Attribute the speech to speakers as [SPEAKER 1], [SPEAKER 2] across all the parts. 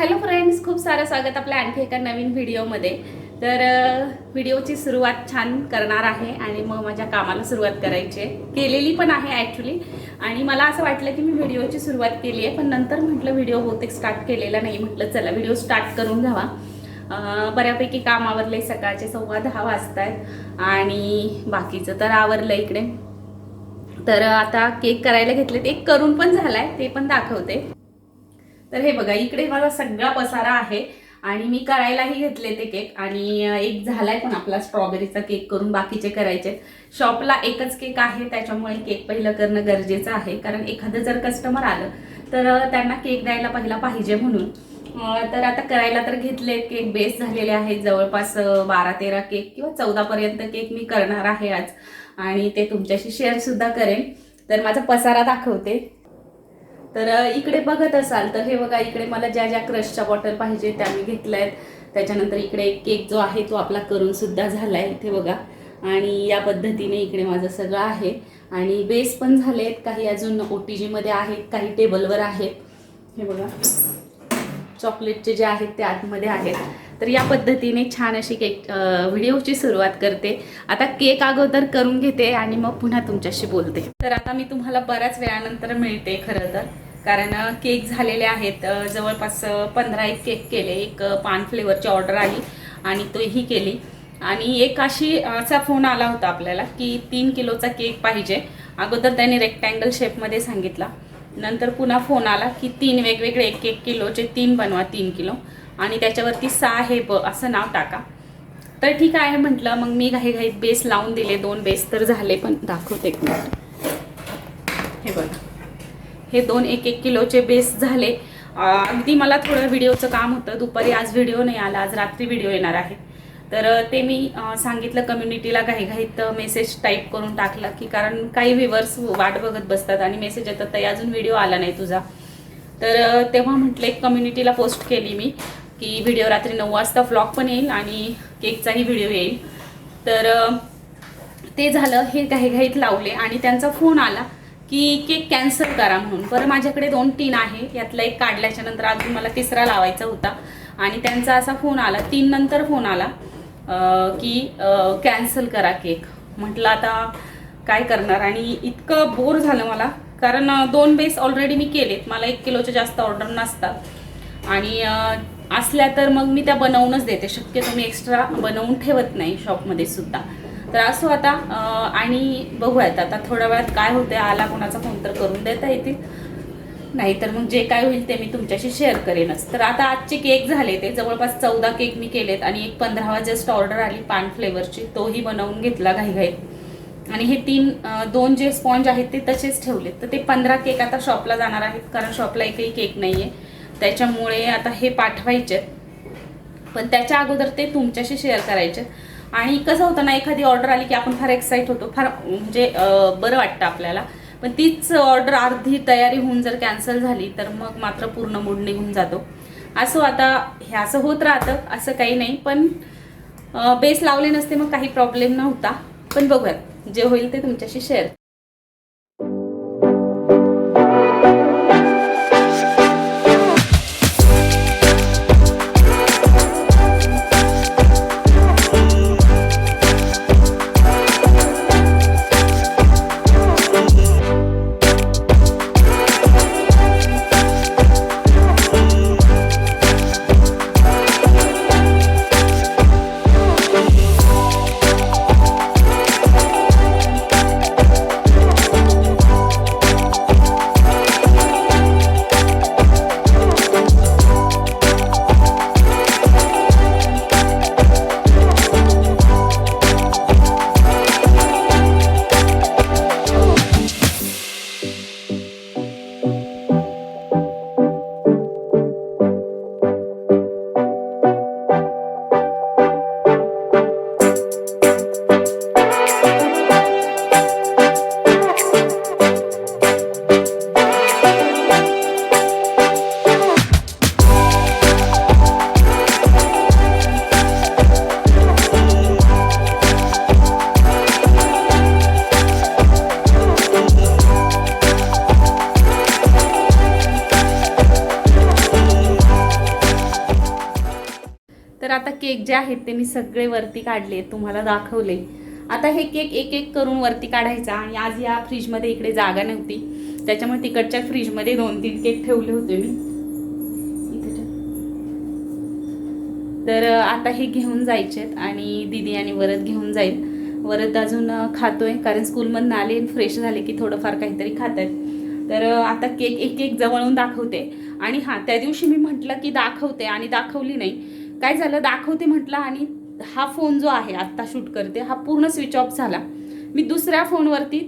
[SPEAKER 1] Hello friends खूप सारं स्वागत आपल्या आणखी एका नवीन व्हिडिओमध्ये. तर व्हिडिओची सुरुवात छान करणार आहे आणि मग माझ्या कामाला सुरुवात करायची आहे. केलेली पण आहे ॲक्च्युली आणि मला असं वाटलं की मी व्हिडिओची सुरुवात केली आहे पण नंतर म्हटलं व्हिडिओ बहुतेक स्टार्ट केलेला नाही. म्हटलं चला व्हिडिओ स्टार्ट करून घ्यावा. बऱ्यापैकी काम आवरले सकाळचे सव्वा दहा वाजतायत आणि बाकीचं तर आवरलं इकडे. तर आता केक करायला घेतले ते करून पण झालाय ते पण दाखवते. तर हे बघा इकडे माझा सगळा पसारा आहे आणि मी करायलाही घेतले ते केक. आणि एक झालाय पण आपला स्ट्रॉबेरीचा केक करून बाकीचे करायचे. शॉपला एकच केक आहे त्याच्यामुळे केक पहिलं करणं गरजेचं आहे. कारण एखादं जर कस्टमर आलं तर त्यांना केक द्यायला पहिला पाहिजे म्हणून. तर आता करायला तर घेतले केक बेस झालेले आहेत. जवळपास बारा तेरा केक किंवा चौदापर्यंत केक मी करणार आहे आज. आणि ते तुमच्याशी शेअरसुद्धा करेन. तर माझा पसारा दाखवते. तर इकडे बघत असाल तर हे बघा इकडे मला ज्या ज्या क्रशच्या बॉटल पाहिजे त्या मी घेतल्या आहेत त्याच्यानंतर इकडे एक केक जो आहे तो आपला करून सुद्धा आहे इथे बघा. आणि या पद्धतीने इकडे माझं सगळं आहे. आणि बेस पण झाले आहेत काही अजून ओ टी जीमध्ये आहेत काही टेबलवर आहेत. हे बघा. चॉकलेटचे जे आहेत ते आतमध्ये आहेत. तर या पद्धतीने छान अशी केक व्हिडिओची सुरुवात करते. आता केक अगोदर करून घेते आणि मग पुन्हा तुमच्याशी बोलते. तर आता मी तुम्हाला बऱ्याच वेळानंतर मिळते खरं तर. कारण केक झालेले आहेत. जवळपास पंधरा एक केक केले. एक पान फ्लेवरची ऑर्डर आली आणि तोही केली. आणि एक अशी असा फोन आला होता आपल्याला की तीन किलोचा केक पाहिजे. अगोदर त्याने रेक्टँगल शेपमध्ये सांगितला. नंतर पुन्हा फोन आला की तीन वेगवेगळे एक एक किलोचे तीन बनवा तीन किलो. आणि त्याच्यावरती सहा ब असं नाव टाका. तर ठीक आहे म्हटलं मग मी घाईघाईत बेस लावून दिले दोन बेस तर झाले पण दाखवते एक मिनिट. हे बघा. हे दोन एक एक किलोचे बेस झाले. अगदी मला थोडं व्हिडिओचं काम होतं. दुपारी आज व्हिडिओ नाही आला आज रात्री व्हिडिओ येणार आहे. तर ते मी सांगितलं कम्युनिटीला घाईघाईत मेसेज टाईप करून टाकला की कारण काही व्ह्युअर्स वाट बघत बसतात आणि मेसेज येतात ताई अजून व्हिडिओ आला नाही तुझा. तर तेव्हा म्हटलं एक कम्युनिटीला पोस्ट केली मी की व्हिडिओ रात्री नऊ वाजता व्लॉग पण येईल आणि केकचाही व्हिडिओ येईल. तर ते झालं हे घाईघाईत लावले आणि त्यांचा फोन आला की केक कॅन्सल करा म्हणून. बरं माझ्याकडे दोन टीन आहे यातला एक काढल्याच्या नंतर अजून मला तिसरा लावायचा होता आणि त्यांचा असा फोन आला तीन नंतर फोन आला. की कॅन्सल करा केक म्हटलं आता काय करणार? आणि इतकं बोर झालं मला. कारण दोन बेस ऑलरेडी मी केलेत. मला एक किलोच्या जास्त ऑर्डर नसतात. आणि असल्या तर मग मी त्या बनवूनच देते. शक्यतो मी एक्स्ट्रा बनवून ठेवत नाही शॉपमध्ये सुद्धा. तर असो आता आणि बघूयात. आता थोड्या वेळात काय होते आला कोणाचा फोन तर करून देता येतील. नाहीतर मग जे काय होईल ते मी तुमच्याशी शेअर करेनच. तर आता आजचे केक झाले ते. जवळपास चौदा केक मी केलेत आणि एक पंधरावा जस्ट ऑर्डर आली पान फ्लेवरची तोही बनवून घेतला घाईघाईत आणि हे तीन दोन जे स्पॉन्ज आहेत ते तसेच ठेवलेत. तर ते पंधरा केक आता शॉपला जाणार आहेत कारण शॉपला एकही केक नाही आहे त्याच्यामुळे आता हे पाठवायचे पण त्याच्या अगोदर ते तुमच्याशी शेअर करायचे आणि कसं होतं ना एखादी ऑर्डर आली की आपण फार एक्साईट होतो. फार म्हणजे बरं वाटतं आपल्याला. पण तीच ऑर्डर अर्धी तयारी होऊन जर कॅन्सल झाली तर मग मात्र पूर्ण मूड निघून जातो. असं आता हे असं होत राहतं असं काही नाही पण बेस लावले नसते मग काही प्रॉब्लेम नव्हता. पण बघूयात जे होईल ते तुमच्याशी शेअर केक जे आहेत ते मी सगळे वरती काढले तुम्हाला दाखवले. आता हे केक एक एक करून वरती काढायचा. आणि आज या फ्रीजमध्ये इकडे जागा नव्हती. त्याच्यामुळे तिकडच्या फ्रीजमध्ये दोन तीन केक ठेवले होते मी. तर आता हे घेऊन जायचेत आणि दिदी आणि वरद घेऊन जाईल. वरद अजून खातोय. कारण स्कूलमधून आले फ्रेश झाले की थोडंफार काहीतरी खात आहेत. तर आता केक एक एक जवळून दाखवते. आणि हां त्या दिवशी मी म्हटलं की दाखवते आणि दाखवली नाही. काय झालं? दाखवते म्हटलं आणि हा फोन जो आहे आत्ता शूट करते हा पूर्ण स्विच ऑफ झाला. मी दुसऱ्या फोनवरती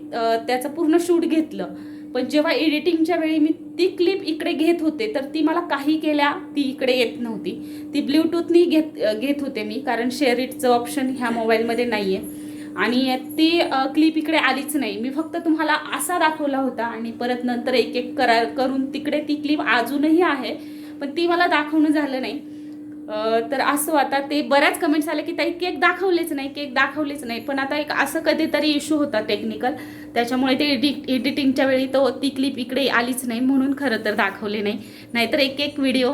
[SPEAKER 1] त्याचं पूर्ण शूट घेतलं. पण जेव्हा एडिटिंगच्या वेळी मी ती क्लिप इकडे घेत होते तर ती मला काही केल्या ती इकडे येत नव्हती. ती ब्ल्यूटूथनी घेत घेत होते मी कारण शेअर इटचं ऑप्शन ह्या मोबाईलमध्ये नाही आहे आणि ती क्लिप इकडे आलीच नाही. मी फक्त तुम्हाला असा दाखवला होता आणि परत नंतर एक एक करा करून तिकडे ती क्लिप अजूनही आहे पण ती मला दाखवणं झालं नाही. तर असं आता ते बऱ्याच कमेंट्स आले की ताई केक दाखवलेच नाही केक दाखवलेच नाही. पण आता एक असं कधीतरी इश्यू होता टेक्निकल त्याच्यामुळे ते एडि एडिटिंगच्या वेळी तो ती क्लिप इकडे आलीच नाही म्हणून खरं तर दाखवले नाही. नाहीतर एक एक व्हिडिओ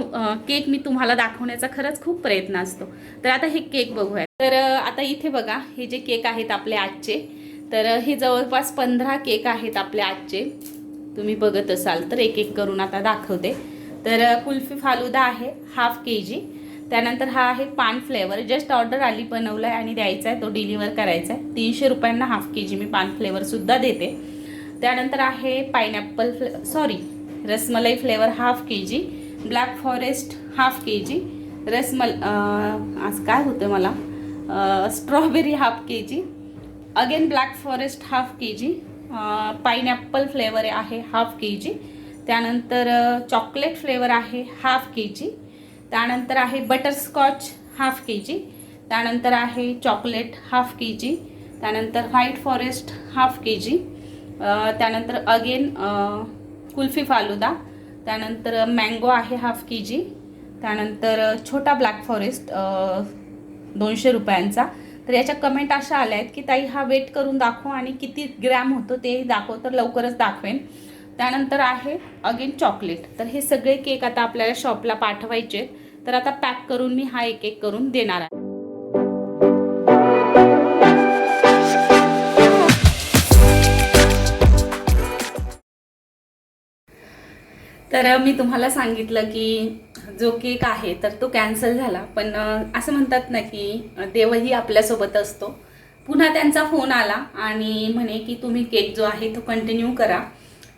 [SPEAKER 1] केक मी तुम्हाला दाखवण्याचा खरंच खूप प्रयत्न असतो. तर आता हे केक बघूया. तर आता इथे बघा हे जे केक आहेत आपले आजचे तर हे जवळपास पंधरा केक आहेत आपले आजचे. तुम्ही बघत असाल तर एक एक करून आता दाखवते. तर कुल्फी फालुदा आहे हाफ के जी त्यानंतर हा आहे पान फ्लेवर. जस्ट ऑर्डर आली बनवला आहे आणि द्यायचा आहे तो डिलिव्हर करायचा आहे तीनशे रुपयांना हाफ के जी मी पान फ्लेवरसुद्धा देते. त्यानंतर आहे pineapple Phule sorry rasmalai flavour half K G black forest half K G रसमल आज काय होतं मला? Strawberry half K G again black forest half K G pineapple flavour आहे हाफ के जी त्यानंतर चॉकलेट फ्लेवर आहे हाफ के जी त्यानंतर आहे butterscotch half K G त्यानंतर आहे चॉकलेट हाफ के जी त्यानंतर white forest half K G त्यानंतर again kulfi falooda त्यानंतर मँगो आहे हाफ के जी त्यानंतर छोटा ब्लॅक फॉरेस्ट दोनशे रुपयांचा. तर याच्या कमेंट अशा आल्या आहेत की ताई हा वेट करून दाखव आणि किती ग्रॅम होतो ते दाखव तर लवकरच दाखवेन. त्यानंतर आहे अगेन चॉकलेट तर हे सगळे केक आता आपल्याला शॉपला पाठवायचे तर आता पॅक करून मी हा एक एक करून देणार आहे. तर मी तुम्हाला सांगितलं की जो केक आहे तर तो कॅन्सल झाला. पण असं म्हणतात ना की देवही आपल्यासोबत असतो. पुन्हा त्यांचा फोन आला आणि म्हणे की तुम्ही केक जो आहे तो कंटिन्यू करा.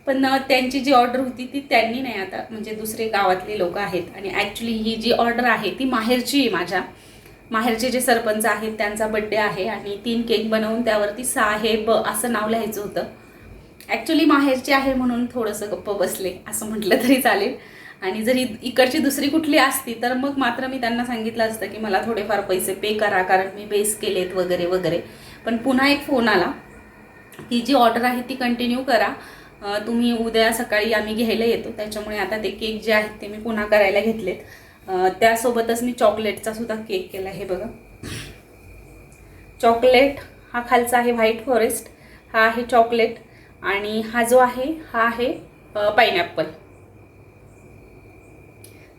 [SPEAKER 1] पण त्यांची जी ऑर्डर होती ती त्यांनी नाही आता म्हणजे दुसरे गावातले लोक आहेत. आणि ॲक्च्युली ही जी ऑर्डर आहे ती माहेरची आहे माझ्या. माहेरचे जे सरपंच आहेत त्यांचा बड्डे आहे आणि तीन केक बनवून त्यावरती साहेब असं नाव लिहायचं होतं. ॲक्च्युली माहेरची आहे म्हणून थोडंसं गप्प बसले असं म्हटलं तरी चालेल. आणि जरी इकडची दुसरी कुठली असती तर मग मात्र मी त्यांना सांगितलं असतं की मला थोडेफार पैसे पे करा कारण मी बेस केलेत वगैरे वगैरे. पण पुन्हा एक फोन आला. की जी ऑर्डर आहे ती कंटिन्यू करा. तुम्ही उद्या सकाळी आम्ही घ्यायला येतो. त्याच्यामुळे आता ते केक जे आहेत ते मी पुन्हा करायला घेतलेत. त्यासोबतच मी चॉकलेटचा सुद्धा केक केला हे बघा. चॉकलेट हा खालचा आहे व्हाईट फॉरेस्ट. हा आहे चॉकलेट आणि हा जो आहे हा आहे पायनॅपल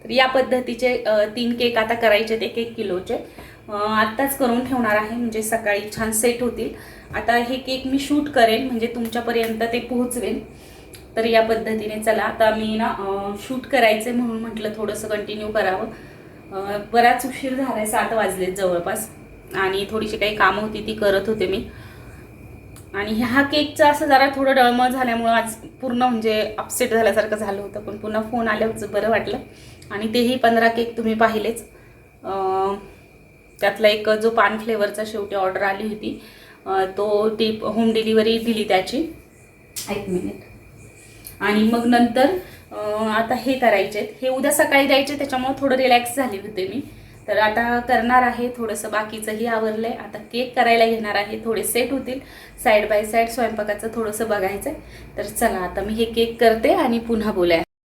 [SPEAKER 1] तर या पद्धतीचे तीन केक आता करायचे एक एक किलोचे. आत्ताच करून ठेवणार आहे. म्हणजे सकाळी छान सेट होतील. आता हे केक मी शूट करेन. म्हणजे तुमच्यापर्यंत ते पोहोचवेन. तर या पद्धतीने चला. आता मी ना शूट करायचे म्हणून म्हटलं थोडंसं कंटिन्यू करावं. बराच उशीर झाला आहे सात वाजलेत जवळपास. आणि थोडीशी काही कामं होती ती करत होते मी. आणि ह्या केकचं असं जरा थोडं डळमळ झाल्यामुळं आज पूर्ण म्हणजे अपसेट झाल्यासारखं झालं होतं. पण पुन्हा फोन आल्यावर बरं वाटलं. आणि तेही पंधरा केक तुम्ही पाहिलेच. त्यातला एक जो पान फ्लेवरचा शेवटी ऑर्डर आली होती तो ती होम डिलिव्हरी दिली त्याची. एक मिनिट. आणि मग नंतर आता हे करायचे हे उद्या सकाळी द्यायचे त्याच्यामुळे थोडं रिलॅक्स झाले होते मी. तर आता करणार आहे थोडंसं बाकीचंही आवरलं आहे आता केक करायला घेणार आहे थोडे सेट होतील. साईड बाय साईड स्वयंपाकाचं थोडंसं बघायचं आहे तर चला आता मी हे केक करते आणि पुन्हा बोलाय.